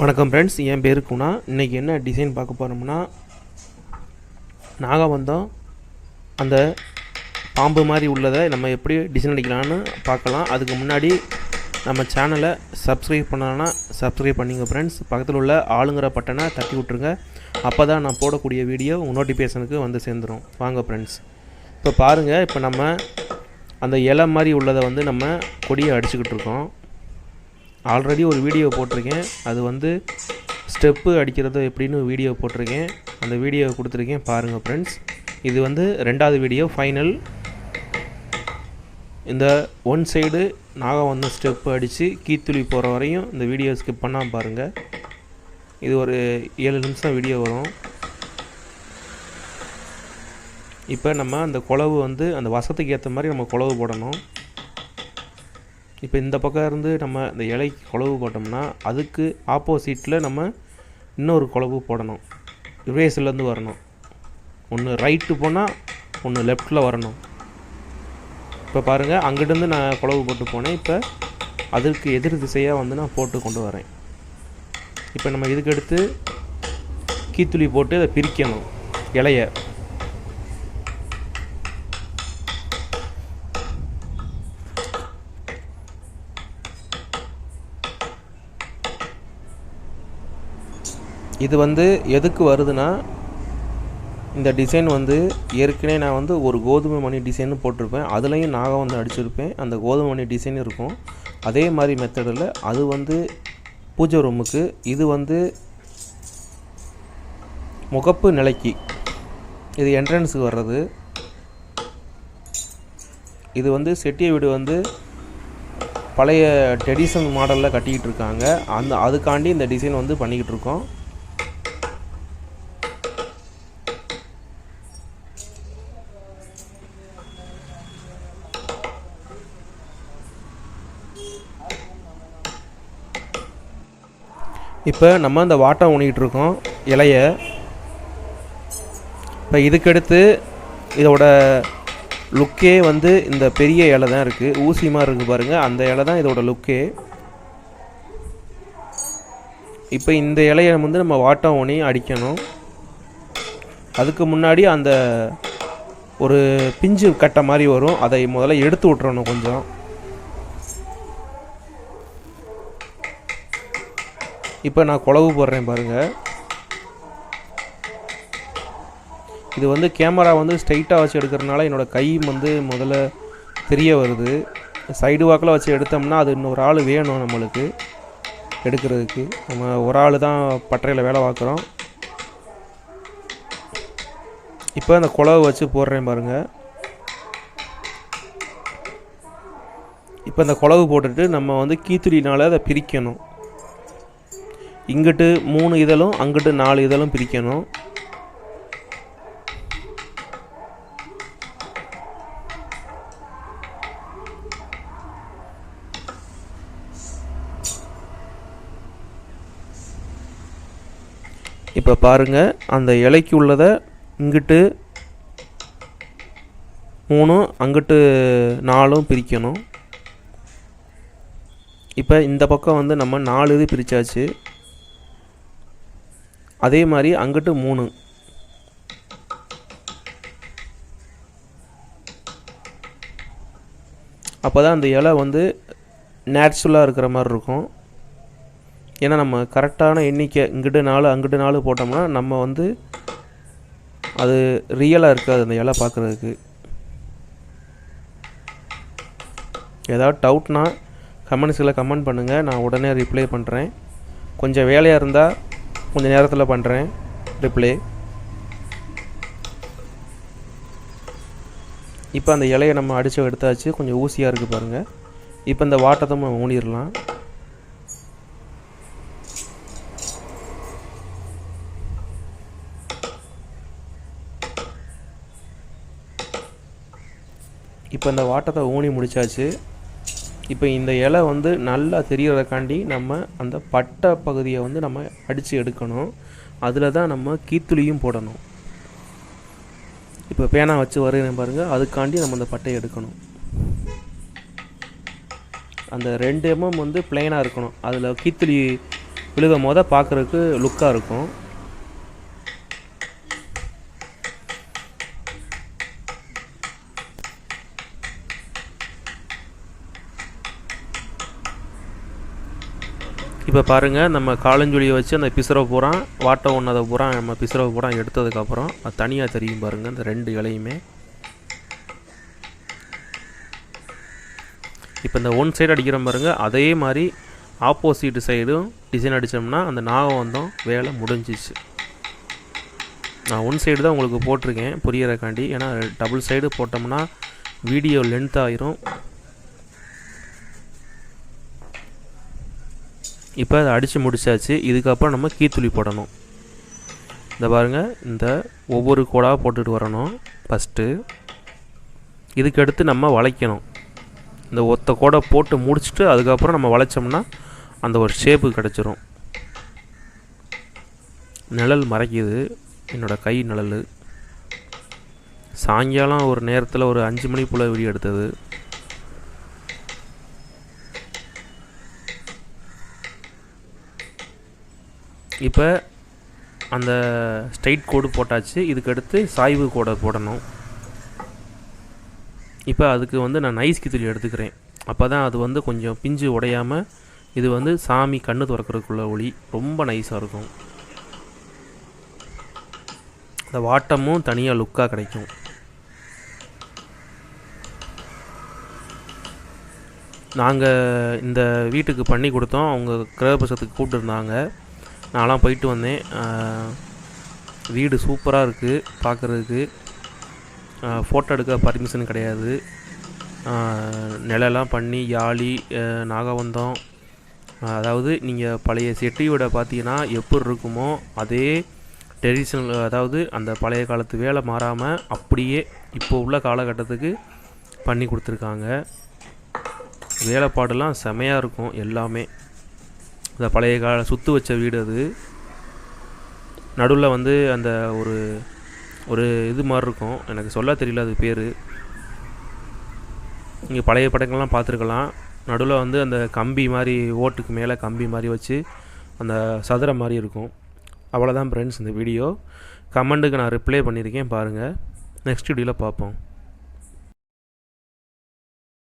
வணக்கம் ஃப்ரெண்ட்ஸ் என் பேர் குணா. இன்றைக்கி என்ன டிசைன் பார்க்க போகிறோம்னா நாகவந்தம் அந்த பாம்பு மாதிரி உள்ளதை நம்ம எப்படி டிசைன் அடிக்கலாம்னு பார்க்கலாம். அதுக்கு முன்னாடி நம்ம சேனலை சப்ஸ்கிரைப் பண்ணலன்னா சப்ஸ்கிரைப் பண்ணிங்க ஃப்ரெண்ட்ஸ் பக்கத்தில் உள்ள ஆளுங்கிற பட்டனை தட்டி விட்ருங்க அப்போ தான் நான் போடக்கூடிய வீடியோ நோட்டிஃபிகேஷனுக்கு வந்து சேர்ந்துடும் வாங்க ஃப்ரெண்ட்ஸ் இப்போ பாருங்கள் இப்போ நம்ம அந்த இலை மாதிரி உள்ளதை வந்து நம்ம கொடியை அடிச்சுக்கிட்டு இருக்கோம். ஆல்ரெடி ஒரு வீடியோ போட்டிருக்கேன். அது வந்து ஸ்டெப்பு அடிக்கிறது எப்படின்னு வீடியோ போட்டிருக்கேன். அந்த வீடியோவை கொடுத்துருக்கேன். பாருங்கள் ஃப்ரெண்ட்ஸ் இது வந்து ரெண்டாவது வீடியோ ஃபைனல் இந்த ஒன் சைடு நாகம் வந்து ஸ்டெப்பு அடித்து கீத்துளி போகிற வரையும் இந்த வீடியோ ஸ்கிப் பண்ணால் பாருங்கள் இது ஒரு ஏழு நிமிஷம் வீடியோ வரும். இப்போ நம்ம அந்த குழவு வந்து அந்த வசத்துக்கு ஏற்ற மாதிரி நம்ம குழவு போடணும். இப்போ இந்த பக்கம் இருந்து நம்ம இந்த இலை குழவு போட்டோம்னா அதுக்கு ஆப்போசிட்டில் நம்ம இன்னொரு குழவு போடணும். ரேஸ்லேருந்து வரணும். ஒன்று ரைட்டு போனால் ஒன்று லெஃப்ட்டில் வரணும். இப்போ பாருங்கள் அங்கிட்டேருந்து நான் குழவு போட்டு போனேன். இப்போ அதற்கு எதிர் திசையாக வந்து நான் போட்டு கொண்டு வரேன். இப்போ நம்ம இதுக்கடுத்து கீத்துளி போட்டு அதை பிரிக்கணும். இலையை. இது வந்து எதுக்கு வருதுன்னா இந்த டிசைன் வந்து ஏற்கனவே நான் வந்து ஒரு கோதுமை மணி டிசைன் போட்டிருப்பேன். அதுலேயும் நாகம் வந்து அடிச்சிருப்பேன். அந்த கோதுமை மணி டிசைன் இருக்கும். அதே மாதிரி மெத்தடில் அது வந்து பூஜை ரூமுக்கு இது வந்து முகப்பு நிலைக்கு இது என்ட்ரன்ஸுக்கு வர்றது. இது வந்து செட்டிய வீடு வந்து பழைய ட்ரெடிஷனல் மாடலில் கட்டிக்கிட்டு இருக்காங்க. அந்த அதுக்காண்டி இந்த டிசைன் வந்து பண்ணிக்கிட்டு இருக்கோம். இப்போ நம்ம இந்த வாட்டம் ஊனிக்கிட்டு இருக்கோம் இலைய. இப்போ இதுக்கடுத்து இதோட லுக்கே வந்து இந்த பெரிய இலை தான் இருக்குது ஊசி மாதிரி இருக்குது பாருங்கள் அந்த இலை தான் இதோட லுக்கே இப்போ இந்த இலையை வந்து நம்ம வாட்டம் ஊனி அடிக்கணும். அதுக்கு முன்னாடி அந்த ஒரு பிஞ்சு கட்டை மாதிரி வரும் அதை முதல்ல எடுத்து விட்றணும் கொஞ்சம். இப்போ நான் குழவு போடுறேன் பாருங்கள் இது வந்து கேமரா வந்து ஸ்ட்ரைட்டாக வச்சு எடுக்கிறதுனால என்னோடய கை வந்து முதல்ல தெரிய வருது. சைடு வாக்கில் வச்சு எடுத்தோம்னா அது இன்னொரு ஆள் வேணும் நம்மளுக்கு எடுக்கிறதுக்கு. நம்ம ஒரு ஆள் தான் பட்டறையில் வேலை பார்க்குறோம். இப்போ அந்த குழவை வச்சு போடுறேன் பாருங்கள் இப்போ இந்த குழவு போட்டுட்டு நம்ம வந்து கீத்துளினால் அதை பிரிக்கணும். இங்கிட்டு மூணு இதழும் அங்கிட்டு நாலு இதழும் பிரிக்கணும். இப்போ பாருங்கள் அந்த இலைக்கு உள்ளதை இங்கிட்டு மூணும் அங்கிட்டு நாலும் பிரிக்கணும். இப்போ இந்த பக்கம் வந்து நம்ம நாலு இது பிரித்தாச்சு அதே மாதிரி அங்கிட்டு மூணு. அப்போ தான் அந்த இலை வந்து நேச்சுரலாக இருக்கிற மாதிரி இருக்கும். ஏன்னா நம்ம கரெக்டான எண்ணிக்கை இங்கிட்டு நாலு அங்கிட்டு நாலு போட்டோம்னா நம்ம வந்து அது ரியலாக இருக்காது அந்த இலை பார்க்குறதுக்கு. ஏதாவது டவுட்னா கமெண்ட்ஸில் கமெண்ட் பண்ணுங்கள் நான் உடனே ரிப்ளை பண்ணுறேன் கொஞ்சம் வேலையாக இருந்தால் கொஞ்சம் நேரத்தில் பண்ணுறேன் ரிப்ளே இப்போ அந்த இலையை நம்ம அடித்து எடுத்தாச்சு. கொஞ்சம் ஊசியாக இருக்குது பாருங்கள் இப்போ இந்த வாட்டத்தை நம்ம ஊனிடலாம் இப்போ இந்த வாட்டத்தை ஊனி முடிச்சாச்சு. இப்போ இந்த இலை வந்து நல்லா தெரியறதுக்காண்டி நம்ம அந்த பட்டை பகுதியை வந்து நம்ம அடித்து எடுக்கணும். அதில் தான் நம்ம கீத்துளியும் போடணும். இப்போ பேனா வச்சு வரைகிறேன் பாருங்கள் அதுக்காண்டி நம்ம அந்த பட்டையை எடுக்கணும். அந்த ரெண்டு எம்எம் வந்து பிளெயினாக இருக்கணும். அதில் கீத்துளி விழுகும் போது பார்க்குறதுக்கு லுக்காக இருக்கும். இப்போ பாருங்கள் நம்ம காலஞ்சொலியை வச்சு அந்த பிசுரை பூரா வாட்டை ஒன்றதை பூரா நம்ம பிசுரை பூரா எடுத்ததுக்கப்புறம் அது தனியாக தெரியும் பாருங்கள் இந்த ரெண்டு இலையுமே. இப்போ இந்த ஒன் சைடு அடிக்கிற பாருங்க அதே மாதிரி ஆப்போசிட் சைடும் டிசைன் அடித்தோம்னா அந்த நாகவந்தம் வந்தோம் வேலை முடிஞ்சிச்சு. நான் ஒன் சைடு தான் உங்களுக்கு போட்டிருக்கேன் புரியறக்காண்டி ஏன்னா டபுள் சைடு போட்டோம்னா வீடியோ லென்த் ஆயிரும். இப்போ அதை அடித்து முடிச்சாச்சு. இதுக்கப்புறம் நம்ம கீத்துளி போடணும். இந்த பாருங்கள் இந்த ஒவ்வொரு கோடாக போட்டுட்டு வரணும். ஃபஸ்ட்டு இதுக்கடுத்து நம்ம வளைக்கணும். இந்த ஒத்த கோடை போட்டு முடிச்சுட்டு அதுக்கப்புறம் நம்ம வளைச்சோம்னா அந்த ஒரு ஷேப்பு கிடச்சிரும். நிழல் மறைக்குது. என்னோடய கை நிழல். சாயங்காலம் ஒரு நேரத்தில் ஒரு அஞ்சு மணி போல் வீடியோ எடுத்தது. இப்போ அந்த ஸ்ட்ரைட் கோடு போட்டாச்சு. இதுக்கடுத்து சாய்வு கோடை போடணும். இப்போ அதுக்கு வந்து நான் நைஸ் கித்துளி எடுத்துக்கிறேன். அப்போ தான் அது வந்து கொஞ்சம் பிஞ்சு உடையாமல் இது வந்து சாமி கண்ணு திறக்கிறதுக்குள்ள ஒளி ரொம்ப நைஸாக இருக்கும். அந்த வாட்டமும் தனியாக லுக்காக கிடைக்கும். நாங்கள் இந்த வீட்டுக்கு பண்ணி கொடுத்தோம். அவங்க கிரகபசத்துக்கு கூப்பிட்டுருந்தாங்க நான்லாம் போயிட்டு வந்தேன். வீடு சூப்பராக இருக்குது பார்க்குறதுக்கு ஃபோட்டோ எடுக்க பர்மிஷன் கிடையாது. ஆஹ், பண்ணி யாழி நாகவந்தம். அதாவது நீங்கள் பழைய செட்டியோட பார்த்தீங்கன்னா எப்படி இருக்குமோ அதே ட்ரெடிஷ்னல் அதாவது அந்த பழைய காலத்து வேலை மாறாமல் அப்படியே இப்போ உள்ள காலகட்டத்துக்கு பண்ணி கொடுத்துருக்காங்க. வேலைப்பாடுலாம் செமையாக இருக்கும் எல்லாமே. இந்த பழைய கால சுற்று வச்ச வீடு அது. நடுவில் வந்து அந்த ஒரு ஒரு இது மாதிரி இருக்கும். எனக்கு சொல்ல தெரியல அது பேர். இங்கே பழைய படங்கள்லாம் பார்த்துருக்கலாம் நடுவில் வந்து அந்த கம்பி மாதிரி ஓட்டுக்கு மேலே கம்பி மாதிரி வச்சு அந்த சதுரம் மாதிரி இருக்கும். அவ்வளோதான் ஃப்ரெண்ட்ஸ் இந்த வீடியோ கமெண்ட்டுக்கு நான் ரிப்ளை பண்ணியிருக்கேன் பாருங்கள் நெக்ஸ்ட் வீடியோவில் பார்ப்போம்.